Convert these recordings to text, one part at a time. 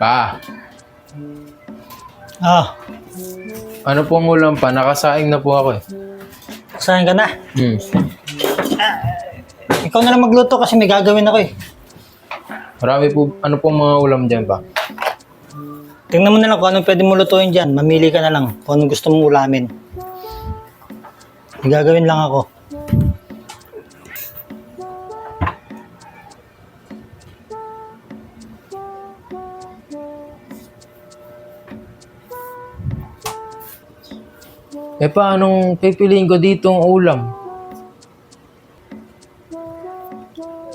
Pa, Ah, ano pong ulam pa? Nakasaing na po ako eh. saan ka na? Hmm. Ikaw na lang magluto kasi may gagawin ako eh. Marami po, ano pong mga ulam dyan pa? Tingnan mo na lang kung anong pwede mo lutuin dyan. Mamili ka na lang kung anong gusto mong ulamin. May gagawin lang ako. Eh paanong pipiliin ko dito ang ulam?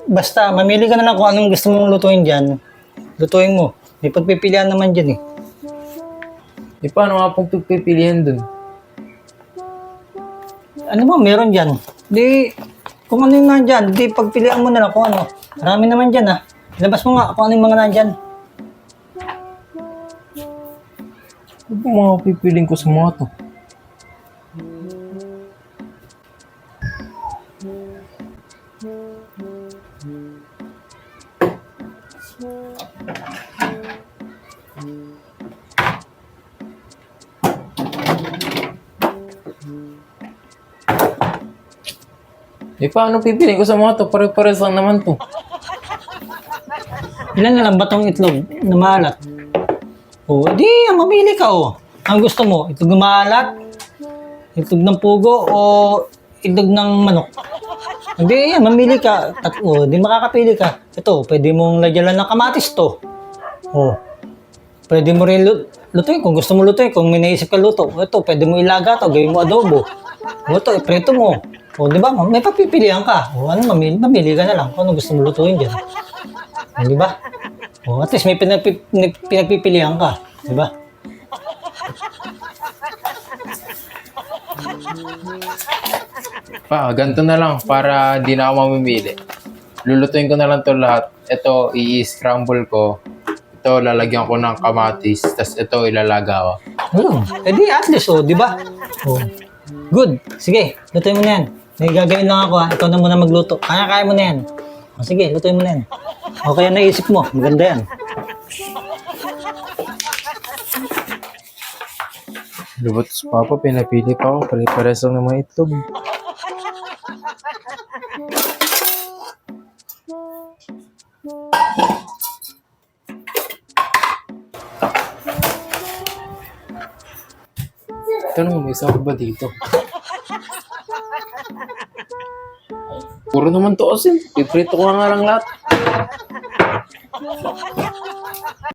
Basta, mamili ka na lang kung anong gusto mong lutuin dyan. Lutuin mo. May pagpipilian naman dyan eh. Eh paano nga pong pipiliin dun? Ano ba, meron dyan? Di, kung ano yung nandyan, di pagpilian mo na lang kung ano. Marami naman dyan ah. Ilabas mo nga kung ano yung mga nandyan. Ano pong mga pipiliin ko sa mga to? Eh paano pipiliin ko sa mga to? Pare-pares lang naman to. Ilan na lang ba tong itlog na maalat? O, di, mamili ka o. Ang gusto mo, itlog na maalat, itlog ng pugo, o itlog ng manok? Hindi, mamili ka. Tatlo, di makakapili ka. Ito, pwede mong lagyan lang ng kamatis to. O, pwede mo rin lu- lutuin kung gusto mo lutuin, kung may naisip ka luto. Ito, pwede mo ilaga to, gawin mo adobo. O, ito, ipreto mo. O, di ba? May papipilian ka. O, ano, mamili, mamili ka na lang kung ano gusto mo lutuin dyan. O, di ba? O, at least may pinagpi, pinag- pinagpipilian ka. Di ba? Pa, ganito na lang para di na ako mamimili. Lulutuin ko na lang to lahat. Ito, i-scramble ko. Ito, lalagyan ko ng kamatis. Tapos ito, ilalaga ko. Ayun. Eh di, at least, o, di ba? O. Good. Sige, lutuin mo na yan. May gagawin lang ako ha. Ikaw na muna magluto. Kaya-kaya mo na yan. O, sige, lutuin mo na yan. O kaya naisip mo. Maganda yan. Lubot sa papa, pinapili pa ako. Pare-pares lang ng mga itlog. Tanong mo, may sahog ba dito? Puro naman to asin. Piprito ko nga nga lang lahat.